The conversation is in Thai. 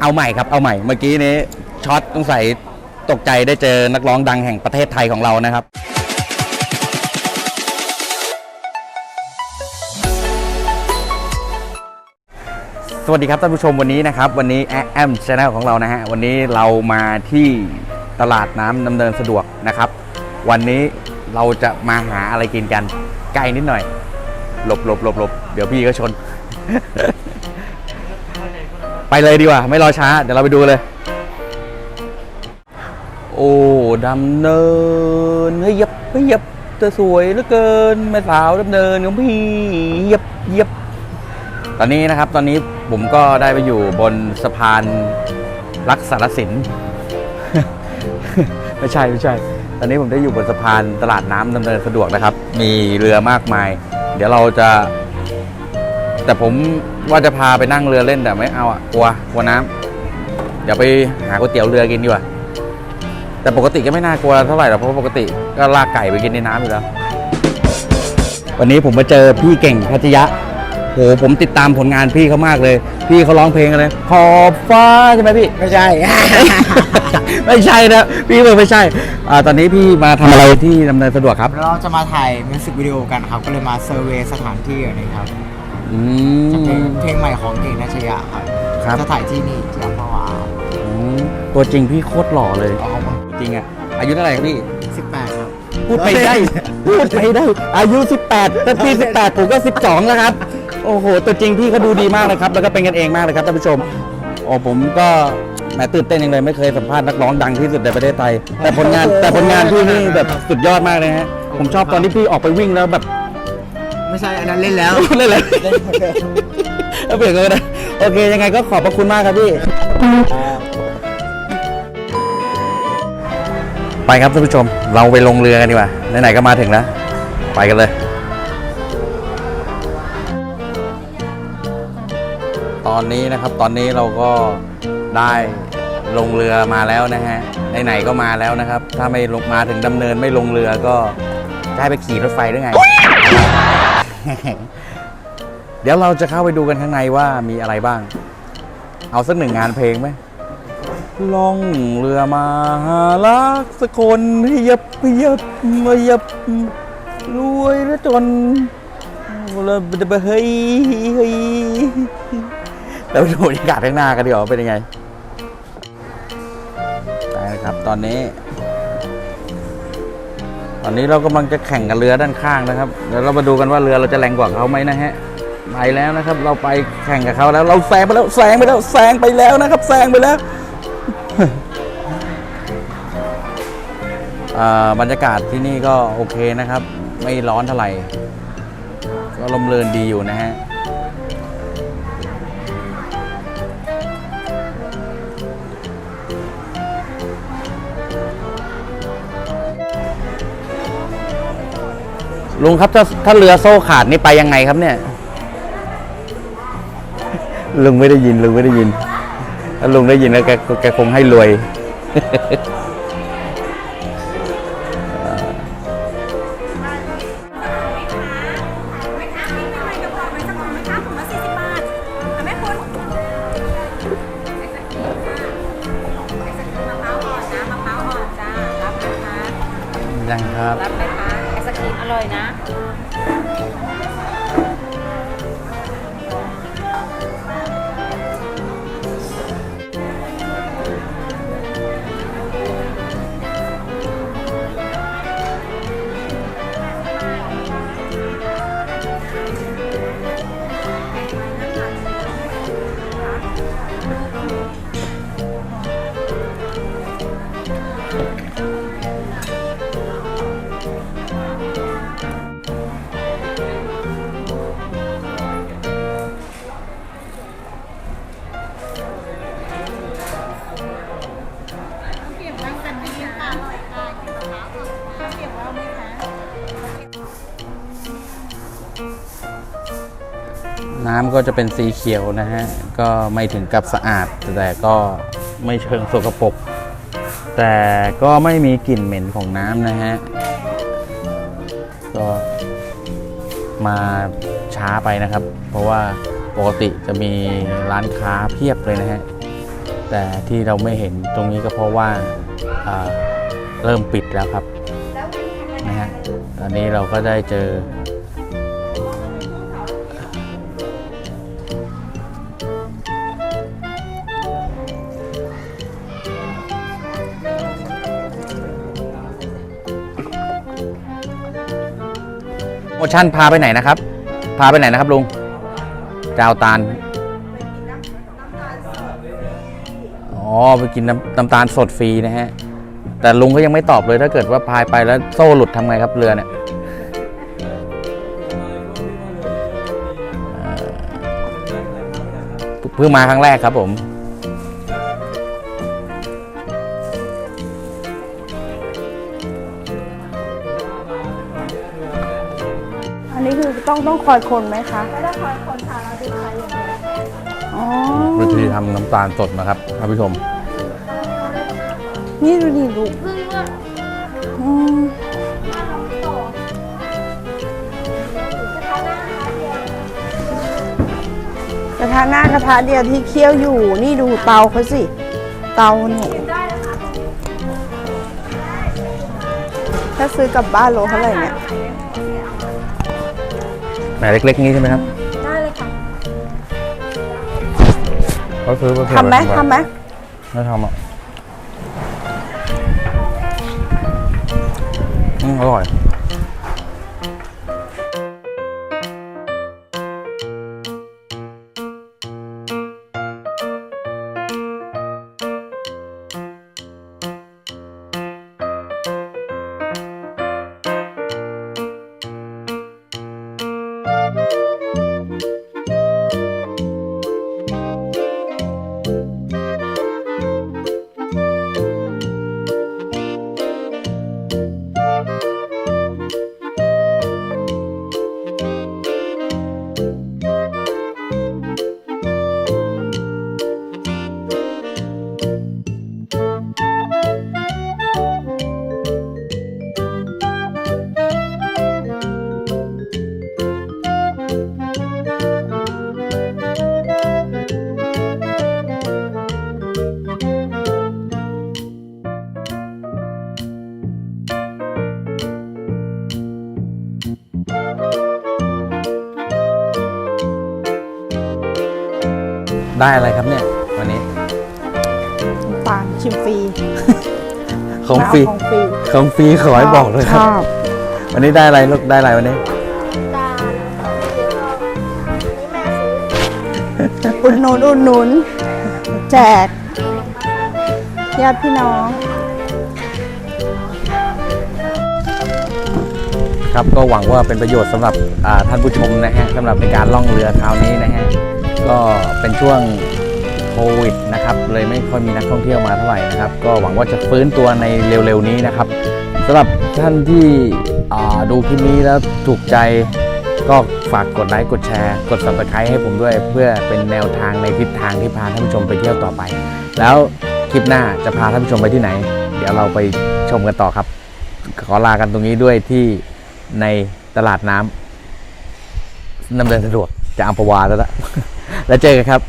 เอาใหม่ครับเอาใหม่เมื่อกี้นี้ช็อตต้องใส่ตกใจได้เจอนักร้องดังแห่งประเทศไทยของเรานะครับ สวัสดีครับท่านผู้ชมวันนี้นะครับ วันนี้แอมชาแนลของเรานะฮะวันนี้เรามาที่ตลาดน้ำดำเนินสะดวกนะครับ วันนี้เราจะมาหาอะไรกินกันใกล้นิดหน่อยหลบหลบหลบหลบเดี๋ยวพี่ก็ชน ไปเลยดีกว่า ไม่รอช้า เดี๋ยวเราไปดูเลย โอ้ดำเนินเฮ้ยยับเฮ้ยยับเธอสวยเหลือเกินแม่สาวดำเนินของพี่ยับยับตอนนี้นะครับตอนนี้ผมก็ได้ไปอยู่บนสะพานรักสารสิน ไม่ใช่ไม่ใช่ ตอนนี้ผมได้อยู่บนสะพานตลาดน้ำดำเนินสะดวกนะครับ มีเรือมากมาย เดี๋ยวเราจะ แต่ผม ว่าจะพาไปนั่งเรือเล่นแต่ไม่เอาอะกลัวกลัวน้ำเดี๋ยวไปหาก๋วยเตี๋ยวเรือกินดีกว่าแต่ปกติก็ไม่น่ากลัวเท่าไหร่หรอกเพราะว่าปกติก็ลากไก่ไปกินในน้ำอยู่แล้ว วันนี้ผมมาเจอพี่เก่งพัชยะโหผมติดตามผลงานพี่เขามากเลย พี่เขาร้องเพลงอะไรขอบฟ้าใช่ไหมพี่ ไม่ใช่ ไม่ใช่นะพี่บอกไม่ใช่อ่าตอนนี้พี่มาทำอะไรที่ดำเนินสะดวกครับ เราจะมาถ่ายมิวสิกวิดีโอกันครับ ก็เลยมาเซอร์เวย์สถานที่กันนะครับ อืจะเพลงมเพลงใหม่ของเก่งนัชยะครับครับ จะถ่ายที่นี่ที่อัมพวาอืมตัวจริงพี่โคตรหล่อเลย เอามาจริงอะอายุเท่าไหร่ครับพี่ สิบแปดครับ พูดไปได้ พูดไปได้ อายุ 18ถ้าพี่18 ผมก็ 12 แล้วครับ โอ้โห ตัวจริงพี่เขาดูดีมากเลยครับ แล้วก็เป็นกันเองมากเลยครับท่านผู้ชม โอ้ผมก็แหมตื่นเต้นจังเลยไม่เคยสัมภาษณ์นักร้องดังที่สุดในประเทศไทย แต่ผลงานแต่ผลงานพี่นี่แบบสุดยอดมากเลยฮะ ผมชอบตอนที่พี่ออกไปวิ่งแล้วแบบ ไม่ใช่อันนั้นเล่นแล้ว เล่นเลยเอาเปลี่ยนกันนะโอเค ยังไงก็ขอบพระคุณมากครับพี่ ไปครับท่านผู้ชม เราไปลงเรือกันดีกว่า ไหนๆก็มาถึงแล้ว ไปกันเลย ตอนนี้นะครับตอนนี้เราก็ได้ลงเรือมาแล้วนะฮะไหนๆก็มาแล้วนะครับ ถ้าไม่ลงมาถึงดำเนินไม่ลงเรือก็จะให้ไปขี่รถไฟหรือไง เดี๋ยวเราจะเข้าไปดูกันข้างในว่ามีอะไรบ้าง เอาสักหนึ่งงานเพลงไหมล่องเรือมาหาลักสกคนให้ยับยับมายับรวยและจนเราไปเฮ้ยเฮ้ยแล้วดูบรรยากาศข้างหน้ากันดีกว่าเป็นยังไงไปนะครับตอนนี้ ตอนนี้เรากำลังจะแข่งกับเรือด้านข้างนะครับ เดี๋ยวเรามาดูกันว่าเรือเราจะแรงกว่าเขาไหมนะฮะ ไปแล้วนะครับ เราไปแข่งกับเขาแล้ว เราแซงไปแล้วแซงไปแล้วแซงไปแล้วนะครับแซงไปแล้วบรรยากาศที่นี่ก็โอเคนะครับ ไม่ร้อนเท่าไหร่ก็ลมเรือนดีอยู่นะฮะ ลุงครับถ้าถ้าเรือโซ่ขาดนี่ไปยังไงครับเนี่ย ลุงไม่ได้ยินลุงไม่ได้ยินถ้าลุงได้ยินแล้วแกแกคงให้รวยไม่ค้าไม่หน่อยเดี๋ยวบอกไว้สักหน่อยนะคะถุงละสี่สิบบาทเอาไหมคุณไอศกรีมค่ะไอศกรีมมะพร้าวอ่อนนะมะพร้าวอ่อนจ้ารับนะคะยังครับ รับไหมคะไอร่อยนะ น้ำก็จะเป็นสีเขียวนะฮะ ก็ไม่ถึงกับสะอาด แต่ก็ไม่เชิงสกปรกแต่ก็ไม่มีกลิ่นเหม็นของน้ำนะฮะ ก็มาช้าไปนะครับ เพราะว่าปกติจะมีร้านค้าเพียบเลยนะฮะ แต่ที่เราไม่เห็นตรงนี้ก็เพราะว่าอ่าเริ่มปิดแล้วครับนะฮะตอนนี้เราก็ได้เจอ โมชั่นพาไปไหนนะครับ พาไปไหนนะครับลุงจาวตาลอ๋อไปกินน้ำน้ำตาลสดฟรีนะฮะ แต่ลุงก็ยังไม่ตอบเลยถ้าเกิดว่าพายไปแล้วโซ่หลุดทำไงครับเรือเนี่ยเพิ่งมาครั้งแรกครับผม ต้องต้องคอยคนไหมคะไม่ได้คอยคนค่ะเราดูใครอย่างเดียวอ๋อวิธีทำน้ำตาลสดนะครับท่านผู้ชม นี่ดูดิลูกอืมกระทะหน้ากระทะเดียวที่เคี่ยวอยู่ นี่ดูเตาเขาสิ เตาเนี่ยถ้าซื้อกลับบ้านโลเท่าไหร่เนี่ย แหมเล็กๆนี้ใช่ไหมครับได้เลยค่ะเขาซื้อมาเผื่อทำไหมว้ทำไหมไม่ทำอะอืมอร่อย ได้อะไรครับเนี่ย วันนี้น้ำตาลชิมฟรีของฟรีของฟรีของฟรีขอให้บอกเลยครับชอบวันนี้ได้อะไรลูกได้อะไรวันนี้อุดหนุนอุดหนุน แจกญาติพี่น้อง ครับก็หวังว่าเป็นประโยชน์สำหรับอ่าท่านผู้ชมนะฮะสำหรับในการล่องเรือคราวนี้นะฮะ ก็เป็นช่วงโควิดนะครับเลยไม่ค่อยมีนักท่องเที่ยวมาเท่าไหร่นะครับ ก็หวังว่าจะฟื้นตัวในเร็วๆนี้นะครับสำหรับท่านที่ดูคลิปนี้แล้วถูกใจก็ฝากกดไลค์กดแชร์ กด subscribe ให้ผมด้วย เพื่อเป็นแนวทางในทิศทางที่พาท่านผู้ชมไปเที่ยวต่อไป แล้วคลิปหน้าจะพาท่านผู้ชมไปที่ไหน เดี๋ยวเราไปชมกันต่อครับ ขอลากันตรงนี้ด้วยที่ในตลาดน้ำดำเนินสะดวกจะอัมพวาแล้วละ แล้วเจอกันครับ